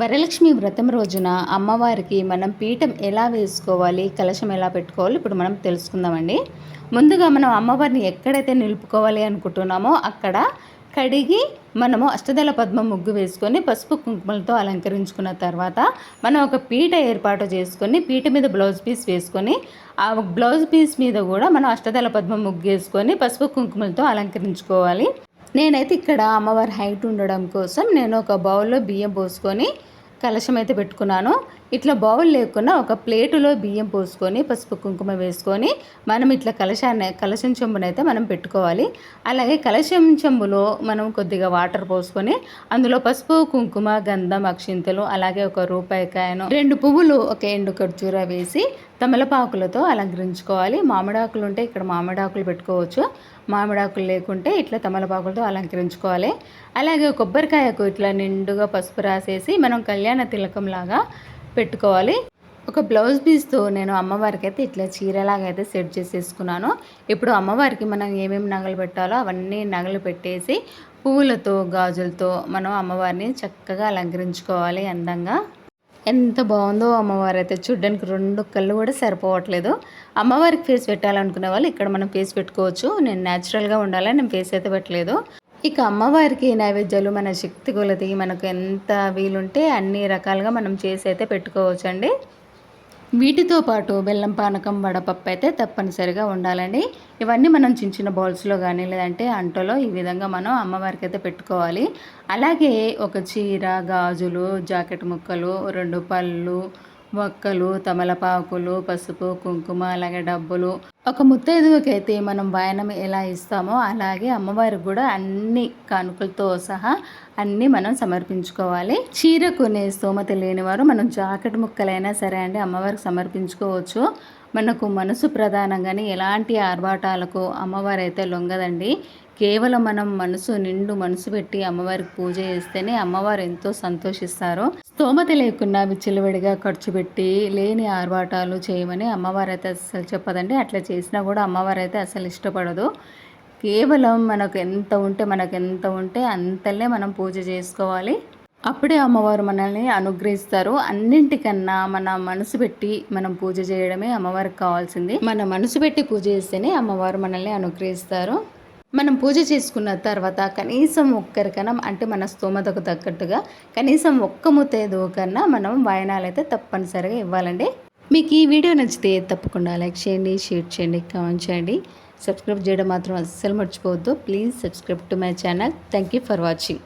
వరలక్ష్మి వ్రతం రోజున అమ్మవారికి మనం పీఠం ఎలా వేసుకోవాలి కలశం ఎలా పెట్టుకోవాలి ఇప్పుడు మనం తెలుసుకుందామండి. ముందుగా మనం అమ్మవారిని ఎక్కడైతే నిలుపుకోవాలి అనుకుంటున్నామో అక్కడ కడిగి మనము అష్టదళ పద్మ ముగ్గు వేసుకొని పసుపు కుంకుమలతో అలంకరించుకున్న తర్వాత మనం ఒక పీట ఏర్పాటు చేసుకొని పీట మీద బ్లౌజ్ పీస్ వేసుకొని ఆ బ్లౌజ్ పీస్ మీద కూడా మనం అష్టదళ పద్మ ముగ్గు వేసుకొని పసుపు కుంకుమలతో అలంకరించుకోవాలి. నేనైతే ఇక్కడ అమ్మవారి హైట్ ఉండడం కోసం నేను ఒక బౌల్లో బియ్యం పోసుకొని కలశం అయితే పెట్టుకున్నాను. ఇట్లా బౌల్ లేకుండా ఒక ప్లేటులో బియ్యం పోసుకొని పసుపు కుంకుమ వేసుకొని మనం ఇట్లా కలశాన్ని కలశం చెంబునైతే మనం పెట్టుకోవాలి. అలాగే కలశం చెంబులో మనం కొద్దిగా వాటర్ పోసుకొని అందులో పసుపు కుంకుమ గంధం అక్షింతలు అలాగే ఒక రూపాయికాయను రెండు పువ్వులు ఒక ఎండు ఖర్జూర వేసి తమలపాకులతో అలంకరించుకోవాలి. మామిడాకులు ఉంటే ఇక్కడ మామిడాకులు పెట్టుకోవచ్చు. మామిడాకులు లేకుంటే ఇట్లా తమలపాకులతో అలంకరించుకోవాలి. అలాగే కొబ్బరికాయకు ఇట్లా నిండుగా పసుపు రాసేసి మనం కళ్యాణ తిలకం లాగా పెట్టుకోవాలి. ఒక బ్లౌజ్ పీస్తో నేను అమ్మవారికి అయితే ఇట్లా చీరలాగా అయితే సెట్ చేసేసుకున్నాను. ఇప్పుడు అమ్మవారికి మనం ఏమేమి నగలు పెట్టాలో అవన్నీ నగలు పెట్టేసి పువ్వులతో గాజులతో మనం అమ్మవారిని చక్కగా అలంకరించుకోవాలి అందంగా. ఎంత బాగుందో అమ్మవారు అయితే చూడ్డానికి రెండు కళ్ళు కూడా సరిపోవట్లేదు. అమ్మవారికి ఫేస్ పెట్టాలనుకునే వాళ్ళు ఇక్కడ మనం ఫేస్ పెట్టుకోవచ్చు. నేను న్యాచురల్గా ఉండాలని నేను ఫేస్ అయితే పెట్టలేదు. ఇక అమ్మవారికి నైవేద్యాలు మన శక్తి కొలది మనకు ఎంత వీలుంటే అన్ని రకాలుగా మనం చేసి అయితే పెట్టుకోవచ్చు అండి వీటితో పాటు బెల్లం పానకం వడపప్పు అయితే తప్పనిసరిగా ఉండాలండి. ఇవన్నీ మనం చిన్న చిన్న బౌల్స్లో కానీ లేదంటే అంటలో ఈ విధంగా మనం అమ్మవారికి అయితే పెట్టుకోవాలి. అలాగే ఒక చీర గాజులు జాకెట్ ముక్కలు రెండు పళ్ళు వక్కలు తమలపాకులు పసుపు కుంకుమ అలాగే డబ్బులు. ఒక ముత్తైదువకైతే మనం వాయనం ఎలా ఇస్తామో అలాగే అమ్మవారికి కూడా అన్ని కానుకలతో సహా అన్నీ మనం సమర్పించుకోవాలి. చీర కొనే స్తోమత లేనివారు మనం జాకెట్ ముక్కలైనా సరే అండి అమ్మవారికి సమర్పించుకోవచ్చు. మనకు మనసు ప్రధానంగానే ఎలాంటి ఆర్భాటాలకు అమ్మవారు అయితే లొంగదండి. కేవలం మనం మనసు నిండు మనసు పెట్టి అమ్మవారికి పూజ చేస్తేనే అమ్మవారు ఎంతో సంతోషిస్తారు. స్తోమత లేకుండా విచ్చలవిడిగా ఖర్చు పెట్టి లేని ఆర్భాటాలు చేయమని అమ్మవారు అయితే అసలు చెప్పదండి. అట్లా చేసినా కూడా అమ్మవారు అయితే అసలు ఇష్టపడదు. కేవలం మనకు ఎంత ఉంటే మనకు ఎంత ఉంటే అంతలే మనం పూజ చేసుకోవాలి. అప్పుడే అమ్మవారు మనల్ని అనుగ్రహిస్తారు. అన్నింటికన్నా మన మనసు పెట్టి మనం పూజ చేయడమే అమ్మవారికి కావాల్సింది. మన మనసు పెట్టి పూజ చేస్తేనే అమ్మవారు మనల్ని అనుగ్రహిస్తారు. మనం పూజ చేసుకున్న తర్వాత కనీసం ఒక్కరికన్నా అంటే మన స్తోమతకు తగ్గట్టుగా కనీసం ఒక్క ముత్తైదు కన్నా మనం వాయనాలు అయితే తప్పనిసరిగా ఇవ్వాలండి. మీకు ఈ వీడియో నచ్చితే తప్పకుండా లైక్ చేయండి షేర్ చేయండి కామెంట్ చేయండి. సబ్స్క్రైబ్ చేయడం మాత్రం అస్సలు మర్చిపోవద్దు. Please subscribe to my channel. Thank you for watching.